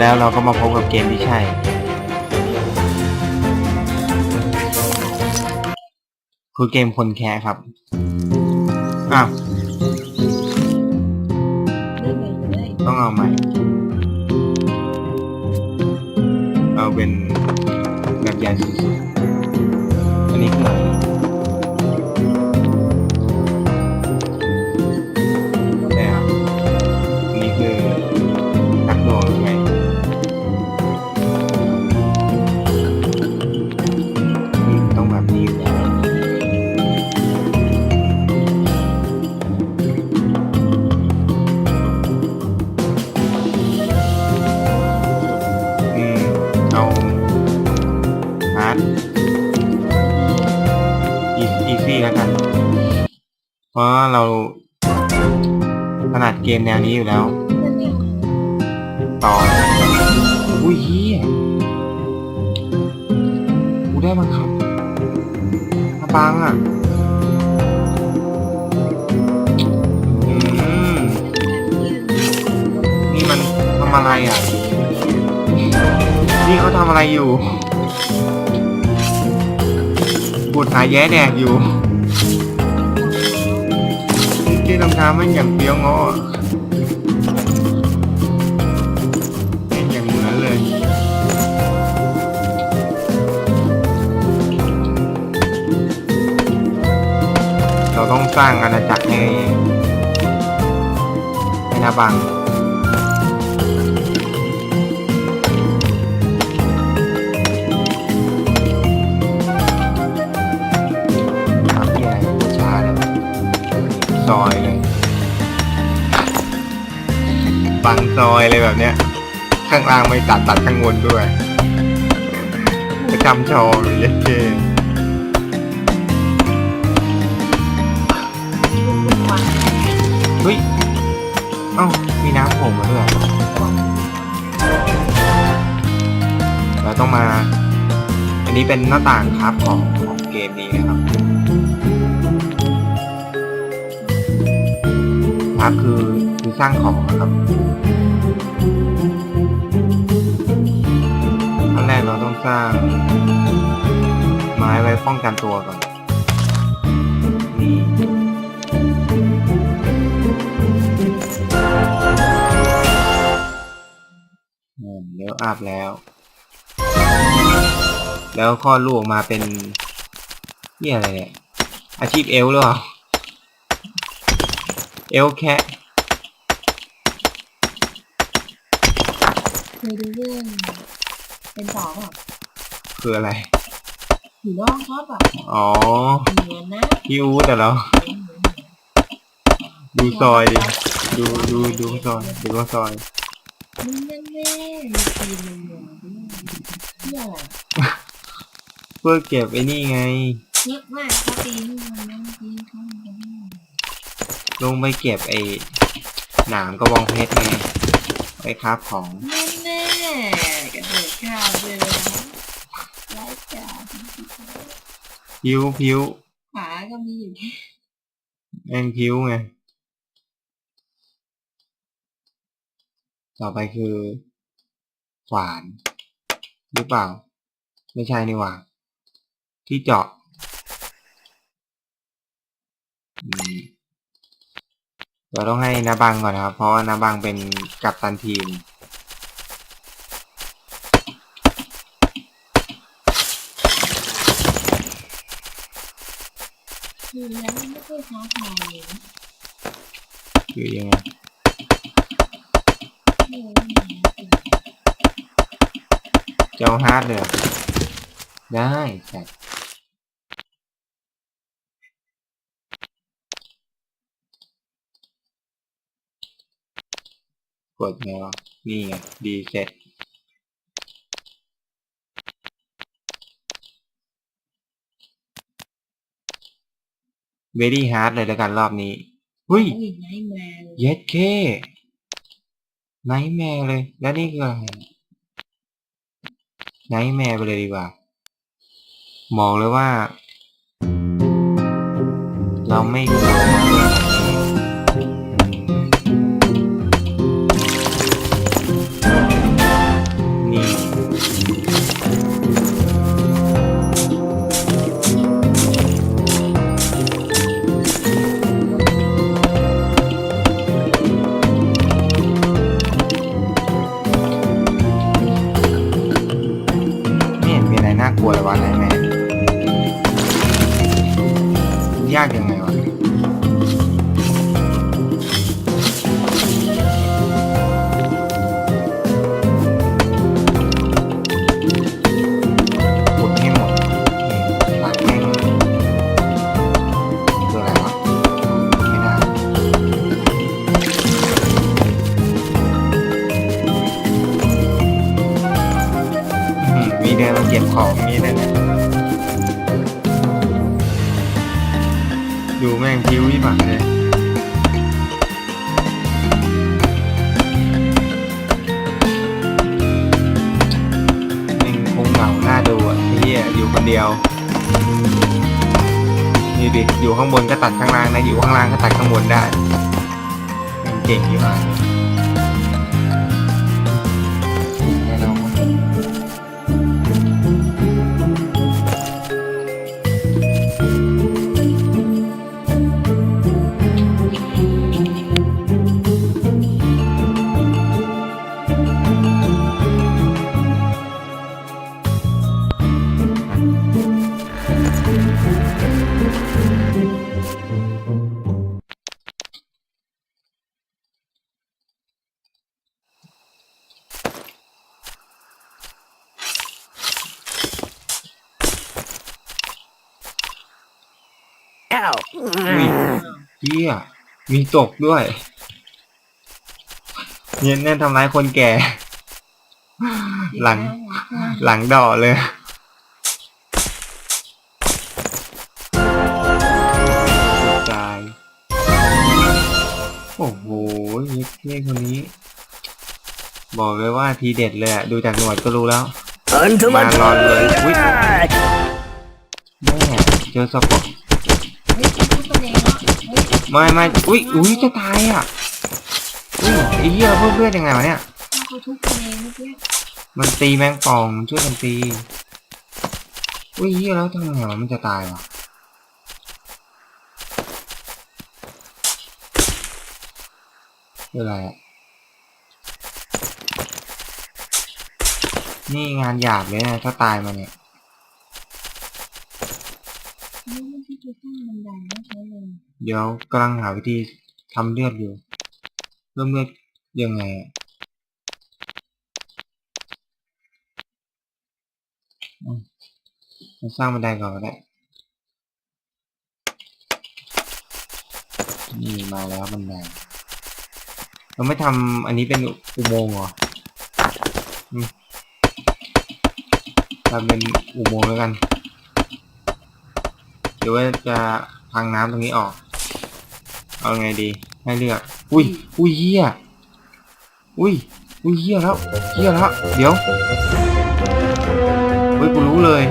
แล้วแล้วเราก็มาพบกับเกมที่ใช่ คือเกมคนแคะครับ อ้าวเอนไปเลยต้องเอาใหม่เอาเป็นแบบใหญ่สุดๆอันนี้คือ ราะเราถนัดเกมแนวนี้อยู่แล้ว ต่อ อุ้ยเฮียกูได้บังครับมาบังอะนี่มันทำอะไรอะ นี่เขาทำอะไรอยู่บุดหายแย้แดกอยู่ ที่รองเท้ามันอย่างเปรี้ยวงอเป็นอย่างเหมือนเลย เราต้องสร้างอาณาจักรให้ให้นาบัง ซอยเลยบังซอยเลยแบบเนี้ย ข้างล่างไม่ตัดตัดข้างบนด้วยจะจำชอเลยเยัดเจวันเฮ้ย เอ้า มีน้ำผมมาด้วยเราต้องมา อันนี้เป็นหน้าต่างครับของของเกมนี้นะครับ ครับคือคือสร้างของนะครับขั้นแรกเราต้องสร้าง ไม้ไว้ป้องกันตัวก่อนนี่อืมเดี๋ยวอาบแล้ว แล้วคลอลูกออกมาเป็นนี่อะไรเนี่ยอาชีพเอลหรือเปล่า เอลแค่เคยดูเรื่องเป็นต่อเปล่าคืออะไร ผีน้องชอบแบบอ๋อเหมือนนะพี่อู๊ดแต่เราดูซอยดิ ดูดูดูซอยดูว่าซอยนี่แน่แน่ๆมีทีมมันอยู่ที่อะไรเพื่อเก็บไอ้นี่ไงเยอะมากเขาตีนี่มันนั่งตีเขามันจะไม่ ลงไปเก็บไอ้หนามกระบองเพชรไงไว้คราบของแน่แน่ๆกระโดดข้าวเลยนะไร้จ่าพิ้วพิ้วขาก็มีอยู่แค่แองพิ้วไง ต่อไปคือขวาน หรือเปล่า ไม่ใช่นี่หว่า ที่เจาะ อืม เราต้องให้นาบังก่อนนะครับ เพราะว่านาบังเป็นกัปตันทีม คือแล้วไม่ค่อยท้าทายเลยนะคือยังไงไม่รู้ว่ามันเจ้าฮาร์ดเลยได้แต่ กดไงวะนี่ไงดีเซ็ตเวดี้ฮาร์ดเลยแล้วกันรอบนี้หุ้ยโอ้ยไนท์แมร์เลยเย็ดเคไนท์แมร์เลย แล้วนี่คืออะไรไนท์แมร์ไปเลยดีกว่าบอกเลยว่า เราไม่ มาเก็บของนี้นั่นน่ะดูแม่งคิ้วยี่หมาเลยแม่งคงเหงาหน้าดูอะไอ้เหี้ยอยู่คนเดียวนี่ดิอยู่ข้างบนก็ตัดข้างล่างนะอยู่ข้างล่างก็ตัดข้างบนได้แม่งเก่งยี่มาเอุ้ยเฮียมีตกด้วยเนี่ยแน่นทำร้ายคนแก่ หลัง หลังดอเลย ตาย โอ้โหเล็กเล็กคนนี้ บอกเลยว่าทีเด็ดเลยอะดูจากหนวดก็รู้แล้ว Until Man, my Lord, Lord. turn! Wait. แม่เจอสปอร์ต เฮ้ยทุกคนเองเนาะเฮ้ย ไม่ไม่อุ้ยอุ้ยจะตายอะอุ้ยไอ้เหี้ยเพื่อนเพื่อนยังไงวะเนี่ยเขาทุกคนเองเมื่อกี้มันตีแมงป่องมันช่วยกันตีอุ้ยเหี้ยแล้วทำไงวะมันจะตายวะคืออะไรอะนี่งานหยาบเลยนะถ้าตายมาเนี่ย นี่ไม่ใช่ตัวสร้างบันไดไม่ใช่ เดี๋ยวกำลังหาวิธีทำเลือดอยู่ เริ่มเลือดยังไงอะอืมาสร้างบันไดก่อนก็ได้นี่มาแล้วบันไดเราไม่ทำอันนี้เป็นอุโมงค์เหรอทำเป็นอุโมงค์แล้วกัน เดี๋ยวว่าจะพังน้ำตรงนี้ออก เอาไงดีให้เลือก อุ้ย อุ้ยเหี้ยอุ้ย อุ้ยเหี้ยแล้วเหี้ยแล้วเดี๋ยวอุ้ยกูรู้เลย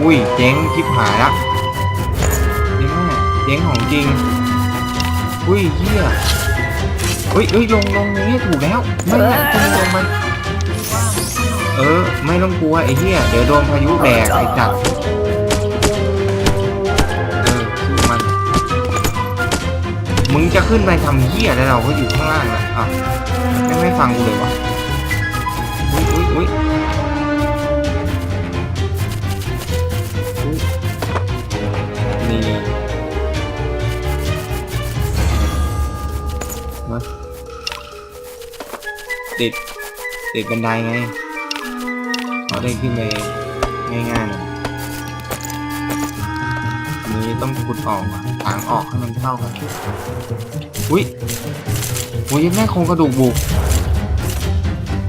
อุ้ยเจ๊งชิบหายละเจ๊งแม่เจ๊งของจริง อุ้ยเหี้ยอุ้ยเอ้ยลงลงอย่างนี้ถูกแล้ว ไม่ไม่คุณลงมันเออ ไม่ต้องกลัวไอ้เหี้ยเดี๋ยวโดนพายุแบกไอ้จัด มึงจะขึ้นไปทำเหี้ยแล้วเราก็อยู่ข้างล่างนะอะไม่ไม่ฟังกูเลยวะอุ้ยอุ้ยอุ้ยนี่มาติดติดบันไดไงเขาได้ขึ้นไปง่ายๆ น่อยอันนี้ต้องขุดออกอะทางออกให้มันเท่ากันอุ้ยอุ้ยแม่งโครงกระดูกบุก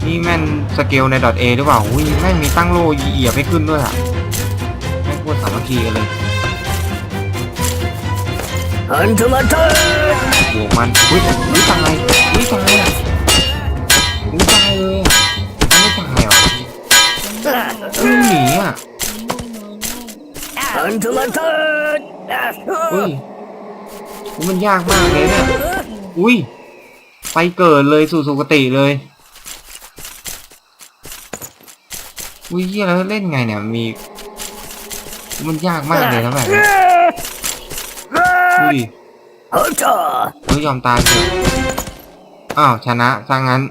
นี่แม่นสเกลใน .a หรือเปล่าอุ้ยแม่งมีตั้งโลเหยียบให้ขึ้นด้วยอะแม่งโคตรสามัคคีกันเลย Until my turn! บวกมันอุ้ย อุ้ยอุ้ยมันยากมากเลยเนี่ยอุ้ยไปเกิดเลยสู่สุคติเลย อุ้ยเฮียแล้วเล่นไงเนี่ยมี มันยากมากเลยนะแบบนี้อุ้ย Hunter! เฮ้ยยอมตายเถอะอ้าวชนะซะงั้น